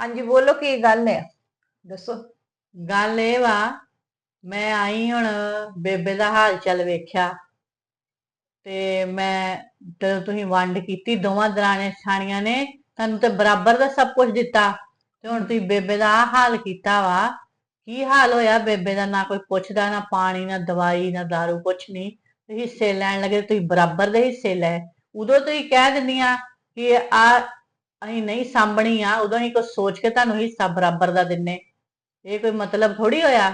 ਹਾਂਜੀ, ਬੋਲੋ ਕੀ ਗੱਲ ਹੈ? ਦੱਸੋ। ਗੱਲ ਇਹ ਵਾ, ਮੈਂ ਆਈ ਹੁਣ ਬੇਬੇ ਦਾ ਹਾਲ ਚਾਲ ਵੇਖਿਆ ਤੇ ਮੈਂ ਜਦੋਂ ਤੁਸੀਂ ਵੰਡ ਕੀਤੀ ਦੋਵਾਂ ਦਰਾਣੇ ਛਾਣੀਆਂ ਨੇ, ਤੁਹਾਨੂੰ ਤੇ ਬਰਾਬਰ ਦਾ ਸਭ ਕੁਝ ਦਿੱਤਾ ਤੇ ਹੁਣ ਤੁਸੀਂ ਬੇਬੇ ਦਾ ਆਹ ਹਾਲ ਕੀਤਾ ਵਾ। ਕੀ ਹਾਲ ਹੋਇਆ ਬੇਬੇ ਦਾ? ਨਾ ਕੋਈ ਪੁੱਛਦਾ, ਨਾ ਪਾਣੀ, ਨਾ ਦਵਾਈ, ਨਾ ਦਾਰੂ, ਕੁਛ ਨਹੀਂ। ਤੇ ਹਿੱਸੇ ਲੈਣ ਲੱਗੇ ਤੁਸੀਂ ਬਰਾਬਰ ਦੇ ਹਿੱਸੇ ਲੈ ਉਦੋਂ ਤੁਸੀਂ ਕਹਿ ਦਿੰਦੀਆਂ ਕਿ ਆ ਅਸੀਂ ਨਹੀਂ ਸਾਂਭਣੀ ਆ ਉਦੋਂ ਹੀ ਕੁਝ ਸੋਚ ਕੇ ਤੁਹਾਨੂੰ ਹਿੱਸਾ ਬਰਾਬਰ ਦਾ ਦਿੰਨੇ। ਇਹ ਕੋਈ ਮਤਲਬ ਥੋੜੀ ਹੋਇਆ?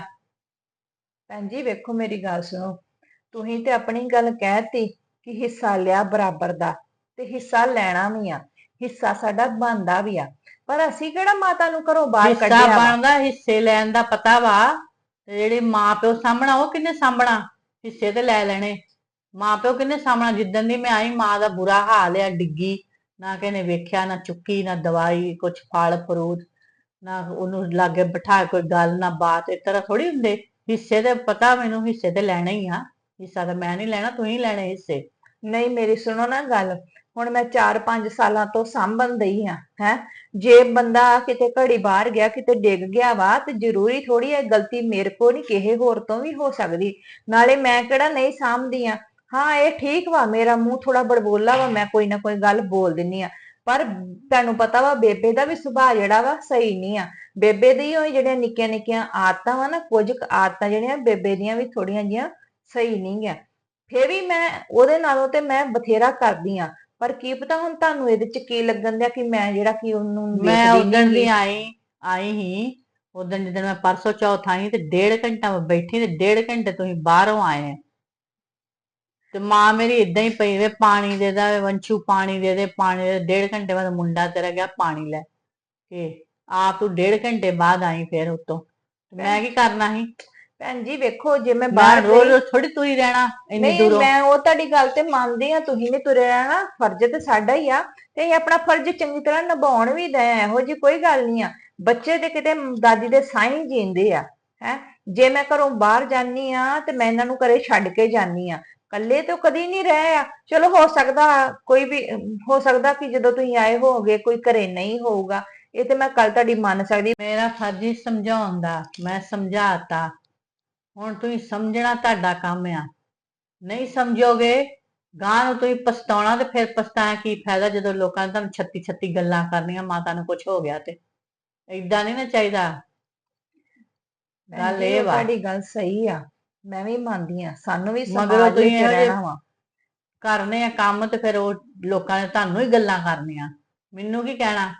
ਭੈਣ ਜੀ ਵੇਖੋ ਮੇਰੀ ਗੱਲ ਸੁਣੋ। ਤੁਸੀਂ ਤੇ ਆਪਣੀ ਗੱਲ ਕਹਿਤੀ ਕਿ ਹਿੱਸਾ ਲਿਆ ਬਰਾਬਰ ਦਾ ਤੇ ਹਿੱਸਾ ਲੈਣਾ ਵੀ ਆ ਹਿੱਸਾ ਸਾਡਾ ਬਣਦਾ ਵੀ ਆ। ਪਰ ਅਸੀਂ ਕਿਹੜਾ ਮਾਤਾ ਨੂੰ ਘਰੋਂ ਬਾਹਰ ਹਿੱਸਾ ਕੱਢਿਆ ਵਾ? ਬਣਦਾ ਹਿੱਸੇ ਲੈਣ ਦਾ ਪਤਾ ਵਾ। ਤੇ ਜਿਹੜੇ ਮਾਪਿਓ ਸਾਹਮਣਾ ਉਹ ਕਿੰਨੇ ਸਾਂਭਣਾ ਹਿੱਸੇ ਤੇ ਲੈ ਲੈਣੇ। ਮਾਪਿਓ ਕਿੰਨੇ ਸਾਹਮਣਾ? ਜਿੱਦਣ ਦੀ ਮੈਂ ਆਈ ਮਾਂ ਦਾ ਬੁਰਾ ਹਾਲ ਆ ਡਿੱਗੀ। ਨਾ ਕਿਨੇ ਵੇਖਿਆ, ਨਾ ਚੁੱਕੀ, ਨਾ ਦਵਾਈ, ਕੁਛ ਫਲ, ਫਰੂਟ, ਨਾ ਉਹਨੂੰ ਲਾਗੇ ਬਿਠਾ ਕੋਈ ਗੱਲ, ਨਾ ਬਾਤ, ਇਸ ਤਰ੍ਹਾਂ ਥੋੜੀ ਹੁੰਦੇ। ਹਿੱਸੇ ਤੇ ਪਤਾ ਮੈਨੂੰ, ਹਿੱਸੇ ਤੇ ਲੈਣਾ ਹੀ ਆ। ਹਿੱਸਾ ਤਾਂ ਮੈਂ ਨਹੀਂ ਲੈਣਾ, ਤੂੰ ਹੀ ਲੈਣੇ ਹਿੱਸੇ। ਨਹੀਂ, ਮੇਰੀ ਸੁਣੋ ਨਾ ਗੱਲ। ਹੁਣ ਮੈਂ 4-5 ਸਾਲਾਂ ਤੋਂ ਸਾਂਭਣ ਦਈ ਆ, ਹੈ। ਜੇ ਬੰਦਾ ਕਿਤੇ ਘੜੀ ਬਾਹਰ ਗਿਆ, ਕਿਤੇ ਡਿੱਗ ਗਿਆ ਵਾ, ਤੇ ਜ਼ਰੂਰੀ ਥੋੜੀ ਹੈ ਗਲਤੀ ਮੇਰੇ ਕੋ ਨਹੀਂ ਕਿਸੇ ਹੋਰ ਤੋਂ ਵੀ ਹੋ ਸਕਦੀ। ਨਾਲੇ ਮੈਂ ਕਿਹੜਾ ਨਹੀਂ ਸਾਂਭਦੀ ਆ? ਹਾਂ ਇਹ ਠੀਕ ਵਾ ਮੇਰਾ ਮੂੰਹ ਥੋੜਾ ਬੜਬੋਲਾ ਵਾ ਮੈਂ ਕੋਈ ਨਾ ਕੋਈ ਗੱਲ ਬੋਲ ਦਿੰਨੀ ਆ। ਪਰ ਤੁਹਾਨੂੰ ਪਤਾ ਵਾ ਬੇਬੇ ਦਾ ਵੀ ਸੁਭਾਅ ਜਿਹੜਾ ਵਾ ਸਹੀ ਨਹੀਂ ਆ। ਬੇਬੇ ਦੀ ਉਹ ਜਿਹੜੀਆਂ ਨਿੱਕੀਆਂ ਨਿੱਕੀਆਂ ਆਦਤਾਂ ਵਾ ਨਾ ਕੁਝ ਕੁ ਆਦਤਾਂ ਜਿਹੜੀਆਂ ਬੇਬੇ ਦੀਆਂ ਵੀ ਥੋੜੀਆਂ ਜੀਆਂ ਸਹੀ ਨਹੀਂ ਗਿਆ ਫੇਰ ਵੀ ਮੈਂ ਉਹਦੇ ਨਾਲੋਂ ਤੇ ਮੈਂ ਬਥੇਰਾ ਕਰਦੀ ਆ। ਪਰ ਕੀ ਪਤਾ ਹੁਣ ਤੁਹਾਨੂੰ ਇਹਦੇ ਚ ਕੀ ਲੱਗਣ ਦਿਆ ਕਿ ਮੈਂ ਜਿਹੜਾ ਕਿ ਉਹਨੂੰ ਮੈਂ ਵੇਖਦੀ ਉਦੋਂ ਨੀ ਦੀ ਗੀ। ਆਈ ਆਈ ਹੀ। ਉਦੋਂ ਜਦੋਂ ਮੈਂ ਪਰਸੋਂ ਚੌਥ ਆਈ ਤੇ ਡੇਢ ਘੰਟਾ ਮੈਂ ਬੈਠੀ ਤੇ ਡੇਢ ਘੰਟੇ ਤੁਸੀਂ ਬਾਹਰੋਂ ਆਏ। ਆ। ਤੇ ਮਾਂ ਮੇਰੀ ਇਦਾਂ ਹੀ ਪਈ ਵੇ ਪਾਣੀ ਦੇ ਦਾ ਵੰਸ਼ੂ ਪਾਣੀ ਦੇ ਦੇ ਪਾਣੀ ਦੇ। ਡੇਢ ਘੰਟੇ ਬਾਅਦ ਮੁੰਡਾ ਤੇਰਾ ਗਿਆ ਪਾਣੀ ਲੈ ਕੇ। ਆਪ ਤੂੰ ਡੇਢ ਘੰਟੇ ਬਾਅਦ ਆਈ ਫਿਰ ਉਤੋਂ। ਮੈਂ ਕੀ ਕਰਨਾ ਸੀ? ਭੈਣ ਜੀ ਵੇਖੋ ਜੇ ਮੈਂ ਬਾਹਰ ਰੋਜ਼ ਰੋਜ਼ ਥੋੜੀ ਤੂੰ ਹੀ ਰਹਿਣਾ ਇੰਨੀ ਨਹੀਂ ਦੂਰੋਂ। ਮੈਂ ਉਹ ਤੁਹਾਡੀ ਗੱਲ ਤੇ ਮੰਨਦੀ ਆ ਤੁਸੀਂ ਨੇ ਤੁਰੇ ਰਹਿਣਾ ਫਰਜ਼ ਤੇ ਸਾਡਾ ਹੀ ਆ। ਤੇ ਆਪਣਾ ਫਰਜ਼ ਚੰਗੀ ਤਰ੍ਹਾਂ ਨਿਭਾਉਣ ਵੀ ਦੇ ਇਹੋ ਜੀ ਕੋਈ ਗੱਲ ਨਹੀਂ ਆ। ਬੱਚੇ ਦੇ ਕਿਤੇ ਦਾਦੀ ਦੇ ਸਾਈਂ ਜੀਂਦੇ ਆ ਹੈ। ਜੇ ਮੈਂ ਘਰੋਂ ਬਾਹਰ ਜਾਨੀ ਆ ਤੇ ਮੈਂ ਇਹਨਾਂ ਨੂੰ ਘਰੇ ਛੱਡ ਕੇ ਜਾਨੀ ਆ ਕੱਲੇ ਤਾਂ ਕਦੀ ਨਹੀਂ ਰਹੇ ਆ। ਚਲੋ ਹੋ ਸਕਦਾ ਕੋਈ ਵੀ ਹੋ ਸਕਦਾ ਕਿ ਜਦੋਂ ਤੁਸੀਂ ਆਏ ਹੋਵੋਗੇ ਕੋਈ ਘਰੇ ਨਹੀਂ ਹੋਊਗਾ। ਇਹ ਤੇ ਮੈਂ ਕੱਲ ਤੁਹਾਡੀ ਮੰਨ ਸਕਦੀ ਮੇਰਾ ਫਰਜ਼ ਸਮਝਾਉਣ ਦਾ। ਮੈਂ ਸਮਝਾਤਾ। ਹੁਣ ਤੁਸੀਂ ਸਮਝਣਾ ਤੁਹਾਡਾ ਕੰਮ ਆ। ਨਹੀਂ ਸਮਝੋਗੇ ਗਾਂ ਨੂੰ ਤੁਸੀਂ ਪਛਤਾਉਣਾ ਤੇ ਫਿਰ ਪਛਤਾਇਆ ਕੀ ਫਾਇਦਾ ਜਦੋਂ ਲੋਕਾਂ ਨੇ ਤੁਹਾਨੂੰ ਛੱਤੀ ਛੱਤੀ ਗੱਲਾਂ ਕਰਨੀਆਂ ਮਾਤਾ ਨੂੰ ਕੁਝ ਹੋ ਗਿਆ ਤੇ। ਏਦਾਂ ਨਹੀਂ ਨਾ ਚਾਹੀਦਾ। ਗੱਲ ਇਹ ਵਾ। ਤੁਹਾਡੀ ਗੱਲ ਸਹੀ ਆ। ਮੈਂ ਵੀ ਮੰਨਦੀ ਆ ਸਾਨੂੰ ਵੀ ਮਗਰੋਂ ਸਮਾਜ ਤੁਸੀਂ ਵਿੱਚ ਇਹੋ ਜਿਹੇ- ਰਹਿਣਾ ਵਾ। ਕਰਨੇ ਆ ਕੰਮ ਤੇ ਫਿਰ ਉਹ ਲੋਕਾਂ ਨੇ ਤੁਹਾਨੂੰ ਹੀ ਗੱਲਾਂ ਕਰਨੀਆਂ। ਮੈਨੂੰ ਕੀ ਕਹਿਣਾ?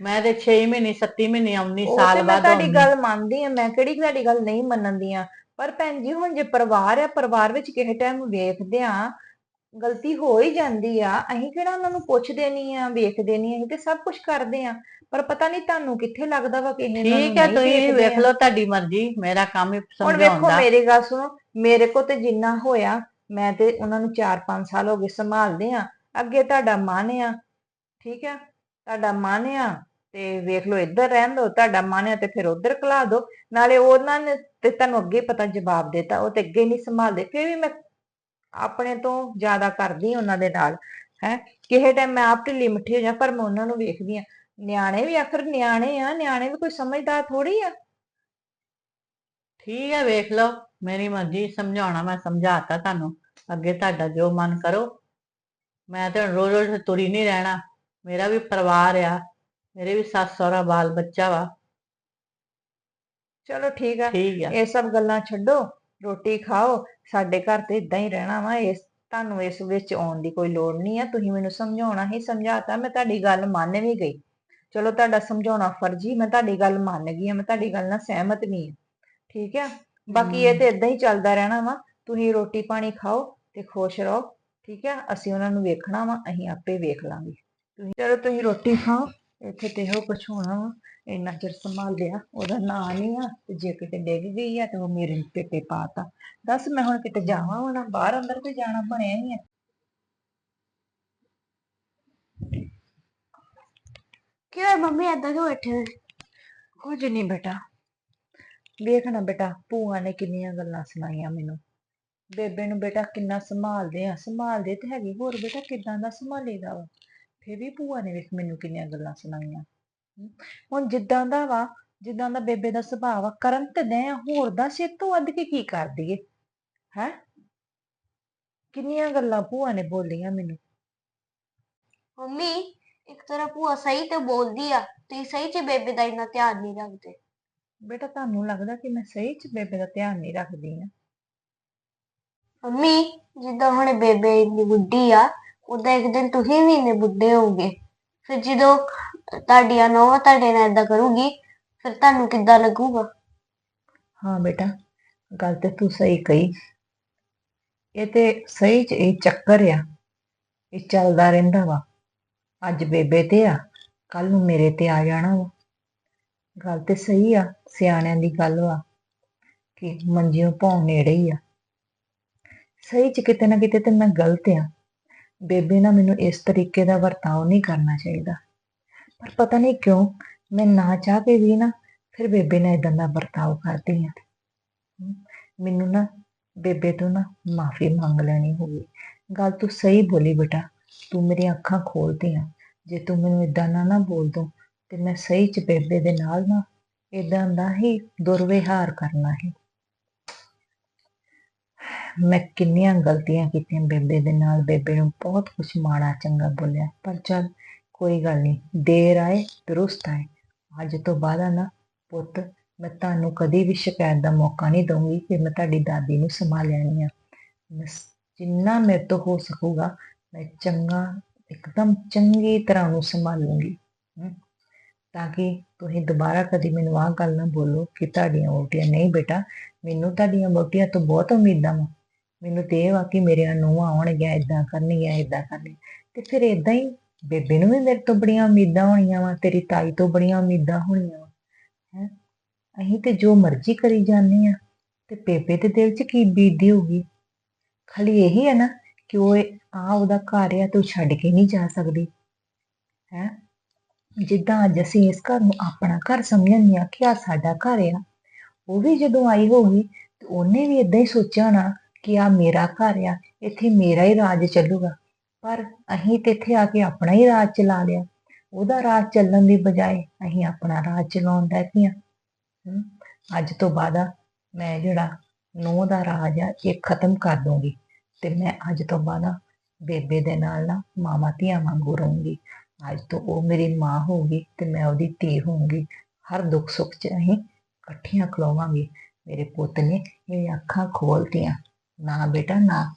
ਮੈਂ ਤੇ 6 ਮਹੀਨੇ 7 ਮਹੀਨੇ 19 ਉਹ ਸਾਲ ਤੇ ਮੈਂ ਬਾਅਦ ਤੁਹਾਡੀ ਆਉਂਦੀ। ਗੱਲ ਮੰਨਦੀ ਆ ਮੈਂ ਕਿਹੜੀ ਤੁਹਾਡੀ ਗੱਲ ਨਹੀਂ ਮੰਨਦੀ ਆ ਪਰ ਭੈਣ ਜੀ ਹੁਣ ਜੇ ਪਰਿਵਾਰ ਆ ਪਰਿਵਾਰ ਵਿੱਚ ਕਿਸੇ ਟਾਈਮ ਵੇਖਦੇ ਆ ਗਲਤੀ ਹੋ ਹੀ ਜਾਂਦੀ ਆ ਅਸੀਂ ਕਿਹੜਾ ਉਹਨਾਂ ਨੂੰ ਪੁੱਛਦੇ ਨਹੀਂ ਆ ਵੇਖਦੇ ਨਹੀਂ ਅਸੀਂ ਤੇ ਸਭ ਕੁਝ ਕਰਦੇ ਆ ਪਰ ਪਤਾ ਨਹੀਂ ਤੁਹਾਨੂੰ ਕਿੱਥੇ ਲੱਗਦਾ ਵਾ ਕਿ ਇਹਨਾਂ ਨੂੰ ਠੀਕ ਹੈ ਨਹੀਂ ਤੁਸੀਂ ਵੇਖਦੇ ਵੇਖ ਆ। ਲਓ ਤੁਹਾਡੀ ਮਰਜ਼ੀ ਮੇਰਾ ਕੰਮ ਹੀ ਹੁਣ ਵੇਖੋ ਦਾ ਮੇਰੀ ਗੱਲ ਸੁਣੋ ਮੇਰੇ ਕੋ ਤੇ ਜਿੰਨਾ ਹੋਇਆ ਮੈਂ ਤੇ ਉਹਨਾਂ ਨੂੰ 4-5 ਸਾਲ ਹੋ ਗਏ ਸੰਭਾਲਦੇ ਆ ਅੱਗੇ ਤੁਹਾਡਾ ਮਨ ਆ ਠੀਕ ਆ ਤੁਹਾਡਾ ਮਨ ਆ ਤੇ ਵੇਖ ਲਓ ਇੱਧਰ ਰਹਿਣ ਦਿਓ ਤੁਹਾਡਾ ਮਨ ਆ ਤੇ ਫਿਰ ਉੱਧਰ ਕਲਾ ਦਿਓ ਨਾਲੇ ਉਹਨਾਂ ਨੇ ਤੇ ਤੁਹਾਨੂੰ ਅੱਗੇ ਪਤਾ ਜਵਾਬ ਦਿੱਤਾ ਉਹ ਤੇ ਅੱਗੇ ਨਹੀਂ ਸੰਭਾਲਦੇ ਫਿਰ ਵੀ ਮੈਂ ਆਪਣੇ ਤੋਂ ਜ਼ਿਆਦਾ ਕਰਦੀ ਉਹਨਾਂ ਦੇ ਨਾਲ ਹੈ। ਕਿਸੇ ਟਾਈਮ ਮੈਂ ਆਪ ਢਿੱਲੀ ਮਿੱਠੀ ਹੋ ਜਾ ਪਰ ਮੈਂ ਉਹਨਾਂ ਨੂੰ ਵੇਖਦੀ ਆ ਨਿਆਣੇ ਵੀ ਆਖਰ ਨਿਆਣੇ ਆ ਨਿਆਣੇ ਵੀ ਕੋਈ ਸਮਝਦਾਰ ਥੋੜੀ ਆ। ਠੀਕ ਹੈ ਵੇਖ ਲਓ। ਮੇਰੀ ਮਰਜ਼ੀ ਸਮਝਾਉਣਾ ਮੈਂ ਸਮਝਾਤਾ ਤੁਹਾਨੂੰ। ਅੱਗੇ ਤੁਹਾਡਾ ਜੋ ਮਨ ਕਰੋ। ਮੈਂ ਤੇ ਹੁਣ ਰੋਜ਼ ਰੋਜ਼ ਤੁਰੀ ਨਹੀਂ ਰਹਿਣਾ। ਮੇਰਾ ਵੀ ਪਰਿਵਾਰ ਆ। ਮੇਰੇ ਵੀ ਸੱਸ ਸਹੁਰਾ ਬਾਲ ਬੱਚਾ ਵਾ। ਚਲੋ ਠੀਕ ਆ। ਠੀਕ ਆ। ਇਹ ਸਭ ਗੱਲਾਂ ਛੱਡੋ। ਰੋਟੀ ਖਾਓ ਸਾਡੇ ਘਰ ਤੇ ਇਦਾਂ ਹੀ ਰਹਿਣਾ ਵਾ ਇਸ ਤੁਹਾਨੂੰ ਇਸ ਵਿੱਚ ਆਉਣ ਦੀ ਕੋਈ ਲੋੜ ਨਹੀਂ ਆ ਤੁਸੀਂ ਮੈਨੂੰ ਸਮਝਾਉਣਾ ਹੀ ਸਮਝਾਤਾ ਮੈਂ ਤੁਹਾਡੀ ਗੱਲ ਮੰਨ ਵੀ ਗਈ। ਚਲੋ ਤੁਹਾਡਾ ਸਮਝਾਉਣਾ ਫਰਜ਼ੀ ਮੈਂ ਤੁਹਾਡੀ ਗੱਲ ਮੰਨ ਗਈ ਆ ਮੈਂ ਤੁਹਾਡੀ ਗੱਲ ਨਾਲ ਸਹਿਮਤ ਵੀ ਆ। ਠੀਕ ਆ? ਬਾਕੀ ਇਹ ਤੇ ਇਦਾਂ ਹੀ ਚੱਲਦਾ ਰਹਿਣਾ ਵਾ ਤੁਸੀਂ ਰੋਟੀ ਪਾਣੀ ਖਾਓ ਤੇ ਖੁਸ਼ ਰਹੋ। ਠੀਕ ਆ? ਅਸੀਂ ਉਹਨਾਂ ਨੂੰ ਵੇਖਣਾ ਵਾ ਅਸੀਂ ਆਪੇ ਵੇਖ ਲਾਂਗੇ। ਤੁਸੀਂ ਚਲੋ ਤੁਸੀਂ ਰੋਟੀ ਖਾਓ ਇੱਥੇ ਤੇ ਇਹੋ ਕੁਛ ਹੋਣਾ ਵਾ, ਇੰਨਾ ਚਿਰ ਸੰਭਾਲ ਲਿਆ, ਉਹਦਾ ਨਾਂ ਨਹੀਂ ਆ, ਤੇ ਜੇ ਕਿਤੇ ਡਿੱਗ ਗਈ ਆ ਤੇ ਉਹ ਮੇਰੇ ਪੇਟੇ ਪਾਤਾ ਦੱਸ ਮੈਂ ਹੁਣ ਕਿਤੇ ਜਾਵਾਂ ਹੋਣਾ ਬਾਹਰ ਅੰਦਰ ਤੇ ਜਾਣਾ ਬਣਿਆ ਹੀ ਆ। ਕਿਉਂ ਮੰਮੀ ਏਦਾਂ ਕਿਉਂ ਬੈਠੇ? ਹੋਏ ਕੁਝ ਨਹੀਂ ਬੇਟਾ। ਵੇਖਣਾ ਬੇਟਾ, ਭੂਆ ਨੇ ਕਿੰਨੀਆਂ ਗੱਲਾਂ ਸੁਣਾਈਆਂ ਮੈਨੂੰ। ਬੇਬੇ ਨੂੰ ਬੇਟਾ ਕਿੰਨਾ ਸੰਭਾਲਦੇ ਆ, ਸੰਭਾਲਦੇ ਤੇ ਹੈਗੇ, ਹੋਰ ਬੇਟਾ ਕਿਦਾਂ ਦਾ ਸੰਭਾਲੀਦਾ ਵਾ? ਫੇਰ ਵੀ ਭੂਆ ਨੇ ਵੇਖ ਮੈਨੂੰ ਕਿੰਨੀਆਂ ਗੱਲਾਂ ਸੁਣਾਈਆਂ। ਹੁਣ ਜਿੱਦਾਂ ਦਾ ਵਾ ਜਿੱਦਾਂ ਦਾ ਬੇਬੇ ਦਾ ਸੁਭਾਅ ਆ ਕਰਨ ਤੇ ਦੇ ਹੋਰ ਦੱਸ ਇਹ ਤੋਂ ਵੱਧ ਕੇ ਕੀ ਕਰ ਦਈਏ? ਹੈ? ਕਿੰਨੀਆਂ ਗੱਲਾਂ ਭੂਆ ਨੇ ਬੋਲੀਆਂ ਮੈਨੂੰ। ਮੰਮੀ ਇੱਕ ਤਰ੍ਹਾਂ ਭੂਆ ਸਹੀ ਤੇ ਬੋਲਦੀ ਆ ਤੁਸੀਂ ਸਹੀ ਚ ਬੇਬੇ ਦਾ ਇੰਨਾ ਧਿਆਨ ਨਹੀਂ ਰੱਖਦੇ। ਬੇਟਾ ਤੁਹਾਨੂੰ ਲੱਗਦਾ ਕਿ ਮੈਂ ਸਹੀ ਚ ਬੇਬੇ ਦਾ ਧਿਆਨ ਨਹੀਂ ਰੱਖਦੀ ਆ? ਮੰਮੀ ਜਿੱਦਾਂ ਹੁਣ ਬੇਬੇ ਇੰਨੀ ਬੁੱਢੀ ਆ ਉਦਾਂ ਇੱਕ ਦਿਨ ਤੁਸੀਂ ਵੀ ਇੰਨੇ ਬੁੱਢੇ ਹੋਗੇ ਫਿਰ ਜਦੋਂ ਤੁਹਾਡੀਆਂ ਨੌਂ ਤੁਹਾਡੇ ਨਾਲ ਏਦਾਂ ਕਰੂਗੀ, ਫਿਰ ਤੁਹਾਨੂੰ ਕਿੱਦਾਂ ਲੱਗੂਗਾ? ਹਾਂ ਬੇਟਾ, ਗੱਲ ਤੇ ਤੂੰ ਸਹੀ ਕਹੀ। ਇਹ ਤੇ ਸਹੀ ਚ ਇਹ ਚੱਕਰ ਆ, ਇਹ ਚੱਲਦਾ ਰਹਿੰਦਾ ਵਾ। ਅੱਜ ਬੇਬੇ ਤੇ ਆ ਕੱਲ ਨੂੰ ਮੇਰੇ ਤੇ ਆ ਜਾਣਾ ਵਾ। ਗੱਲ ਤੇ ਸਹੀ ਆ, ਸਿਆਣਿਆਂ ਦੀ ਗੱਲ ਵਾ, ਕਿ ਮੰਜਿਓ ਭੌਂ ਨੇੜੇ ਹੀ ਆ। ਸਹੀ ਚ ਕਿਤੇ ਨਾ ਕਿਤੇ ਤੇ ਮੈਂ ਗਲਤ ਆ। ਬੇਬੇ ਨਾਲ ਮੈਨੂੰ ਇਸ ਤਰੀਕੇ ਦਾ ਵਰਤਾਓ ਨਹੀਂ ਕਰਨਾ ਚਾਹੀਦਾ। ਪਰ ਪਤਾ ਨਹੀਂ ਕਿਉਂ, ਮੈਂ ਨਾ ਚਾਹ ਕੇ ਵੀ ਨਾ, ਫਿਰ ਬੇਬੇ ਨਾਲ ਇਦਾਂ ਦਾ ਵਰਤਾਓ ਕਰਦੀ ਆ ਮੈਨੂੰ ਨਾ ਬੇਬੇ ਤੋਂ ਨਾ ਮਾਫੀ ਮੰਗ ਲੈਣੀ ਹੋਵੇ। ਗੱਲ ਤੂੰ ਸਹੀ ਬੋਲੀ ਬੇਟਾ, ਤੂੰ ਮੇਰੀਆਂ ਅੱਖਾਂ ਖੋਲਦੀ ਖੋਲਦੀਆਂ ਜੇ ਤੂੰ ਮੈਨੂੰ ਇਦਾਂ ਨਾ ਨਾ ਬੋਲ ਦੋ, ਤੇ ਮੈਂ ਸਹੀ ਚ ਬੇਬੇ ਦੇ ਨਾਲ ਨਾ ਇਦਾਂ ਦਾ ਹੀ ਦੁਰਵਿਹਾਰ ਕਰਨਾ ਹੈ। ਮੈਂ ਕਿੰਨੀਆਂ ਗਲਤੀਆਂ ਕੀਤੀਆਂ ਬੇਬੇ ਦੇ ਨਾਲ। ਬੇਬੇ ਨੂੰ ਬਹੁਤ ਕੁਝ ਮਾੜਾ ਚੰਗਾ ਬੋਲਿਆ, ਪਰ ਚੱਲ ਕੋਈ ਗੱਲ ਨਹੀਂ, ਦੇਰ ਆਏ, ਦਰੁਸਤ ਆਏ। ਅੱਜ ਤੋਂ ਬਾਅਦ ਆ ਨਾ ਪੁੱਤ, ਮੈਂ ਤੁਹਾਨੂੰ ਕਦੀ ਵੀ ਸ਼ਿਕਾਇਤ ਦਾ ਮੌਕਾ ਨਹੀਂ ਦਊਂਗੀ ਕਿ ਮੈਂ ਤੁਹਾਡੀ ਦਾਦੀ ਨੂੰ ਸੰਭਾਲਿਆ ਨਹੀਂ ਆ। ਮੈਂ ਜਿੰਨਾ ਮੇਰੇ ਤੋਂ ਹੋ ਸਕੂਗਾ, ਮੈਂ ਚੰਗਾ, ਇੱਕਦਮ ਚੰਗੀ ਤਰ੍ਹਾਂ ਨੂੰ ਸੰਭਾਲੂੰਗੀ ਤਾਂ ਕਿ ਤੁਸੀਂ ਦੁਬਾਰਾ ਕਦੀ ਮੈਨੂੰ ਆਹ ਗੱਲ ਨਾ ਬੋਲੋ ਕਿ ਤੁਹਾਡੀਆਂ ਵੋਟੀਆਂ ਨਹੀਂ ਬੇਟਾ, ਮੈਨੂੰ ਤੁਹਾਡੀਆਂ ਵੋਟੀਆਂ ਤੋਂ ਬਹੁਤ ਉਮੀਦਾਂ ਵਾ। ਮੈਨੂੰ ਤੇ ਇਹ ਵਾ ਕਿ ਮੇਰੇ ਨੂੰ ਆਉਣਗੀਆਂ ਇਦਾਂ ਕਰਨਗੀਆਂ ਇਦਾਂ ਕਰਨਗੀਆਂ। ਤੇ ਫਿਰ ਇਦਾਂ ਹੀ ਬੇਬੇ ਨੂੰ ਵੀ ਮੇਰੇ ਤੋਂ ਬੜੀਆਂ ਉਮੀਦਾਂ ਹੋਣੀਆਂ ਵਾ, ਤੇਰੀ ਤਾਈ ਤੋਂ ਬੜੀਆਂ ਉਮੀਦਾਂ ਹੋਣੀਆਂ ਵਾ, ਹੈ। ਅਸੀਂ ਤੇ ਜੋ ਮਰਜ਼ੀ ਕਰੀ ਜਾਂਦੇ ਆ, ਤੇ ਬੇਬੇ ਦੇ ਦਿਲ 'ਚ ਕੀ ਬੀਤਦੀ ਹੋਊਗੀ? ਖਾਲੀ ਇਹੀ ਹੈ ਨਾ ਕਿ ਉਹ ਆ ਉਹਦਾ ਘਰ ਆ ਤੂੰ ਛੱਡ ਕੇ ਨਹੀਂ ਜਾ ਸਕਦੀ, ਹੈ। ਜਿੱਦਾਂ ਅੱਜ ਅਸੀਂ ਇਸ ਘਰ ਨੂੰ ਆਪਣਾ ਘਰ ਸਮਝਦੇ ਆ ਕਿ ਆ ਸਾਡਾ ਘਰ ਆ, ਉਹ ਵੀ ਜਦੋਂ ਆਈ ਹੋਊਗੀ, ਤੇ ਉਹਨੇ ਵੀ ਇਦਾਂ ਹੀ ਸੋਚਿਆ ਨਾ ਕਿ ਆ ਮੇਰਾ ਘਰ ਆ, ਇੱਥੇ ਮੇਰਾ ਹੀ ਰਾਜ ਚੱਲੂਗਾ। ਪਰ ਅਸੀਂ ਤੇ ਇੱਥੇ ਆ ਕੇ ਆਪਣਾ ਹੀ ਰਾਜ ਚਲਾ ਲਿਆ। ਉਹਦਾ ਰਾਜ ਚੱਲਣ ਦੀ ਬਜਾਏ ਅਸੀਂ ਆਪਣਾ ਰਾਜ ਚਲਾਉਣ ਦਾ ਪਏ ਅੱਜ ਤੋਂ ਬਾਅਦ ਮੈਂ ਜਿਹੜਾ ਨੂੰਹ ਦਾ ਰਾਜ ਆ, ਇਹ ਖਤਮ ਕਰ ਦੂੰਗੀ ਤੇ ਮੈਂ ਅੱਜ ਤੋਂ ਬਾਅਦ ਬੇਬੇ ਦੇ ਨਾਲ ਨਾ ਮਾਮਾ ਧੀਆਂ ਵਾਂਗੂ ਰਹੂੰਗੀ। ਅੱਜ ਤੋਂ ਉਹ ਮੇਰੀ ਮਾਂ ਹੋਊਗੀ ਤੇ ਮੈਂ ਉਹਦੀ ਧੀ ਹੋਊਂਗੀ। ਹਰ ਦੁੱਖ ਸੁੱਖ 'ਚ ਅਸੀਂ ਇਕੱਠੀਆਂ ਖਲੋਵਾਂਗੇ। ਮੇਰੇ ਪੁੱਤ ਨੇ ਇਹ ਅੱਖਾਂ ਖੋਲਤੀਆਂ। ਨਾ ਬੇਟਾ, ਨਾ।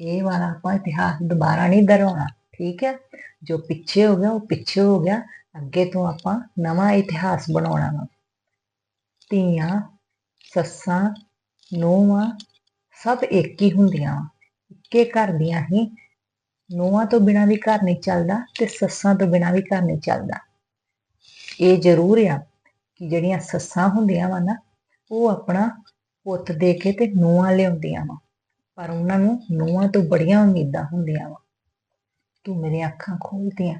ਇਹ ਵਾਲਾ ਆਪਾਂ ਇਤਿਹਾਸ ਦੁਬਾਰਾ ਨਹੀਂ ਦੁਹਰਾਉਣਾ ਠੀਕ ਹੈ? ਜੋ ਪਿੱਛੇ ਹੋ ਗਿਆ, ਉਹ ਪਿੱਛੇ ਹੋ ਗਿਆ। ਅੱਗੇ ਤੋਂ ਆਪਾਂ ਨਵਾਂ ਇਤਿਹਾਸ ਬਣਾਉਣਾ ਵਾ। ਧੀਆਂ, ਸੱਸਾਂ, ਨੂੰਹਾਂ ਸਭ ਇੱਕ ਹੀ ਹੁੰਦੀਆਂ ਵਾਂ। ਇੱਕੇ ਘਰ ਦੀਆਂ ਹੀ ਨੂੰਹਾਂ ਤੋਂ ਬਿਨਾਂ ਵੀ ਘਰ ਨਹੀਂ ਚੱਲਦਾ ਤੇ ਸੱਸਾਂ ਤੋਂ ਬਿਨਾਂ ਵੀ ਘਰ ਨਹੀਂ ਚੱਲਦਾ। ਇਹ ਜ਼ਰੂਰ ਆ ਕਿ ਜਿਹੜੀਆਂ ਸੱਸਾਂ ਹੁੰਦੀਆਂ ਵਾ ਨਾ, ਉਹ ਆਪਣਾ ਪੁੱਤ ਦੇ ਕੇ ਤੇ ਨੂੰਹਾਂ ਲਿਆਉਂਦੀਆਂ ਵਾ। ਪਰ ਉਹਨਾਂ ਨੂੰ ਨੂੰਹਾਂ ਤੋਂ ਬੜੀਆਂ ਉਮੀਦਾਂ ਹੁੰਦੀਆਂ ਵਾ। ਤੂੰ ਮੇਰੀਆਂ ਅੱਖਾਂ ਖੋਲਤੀਆਂ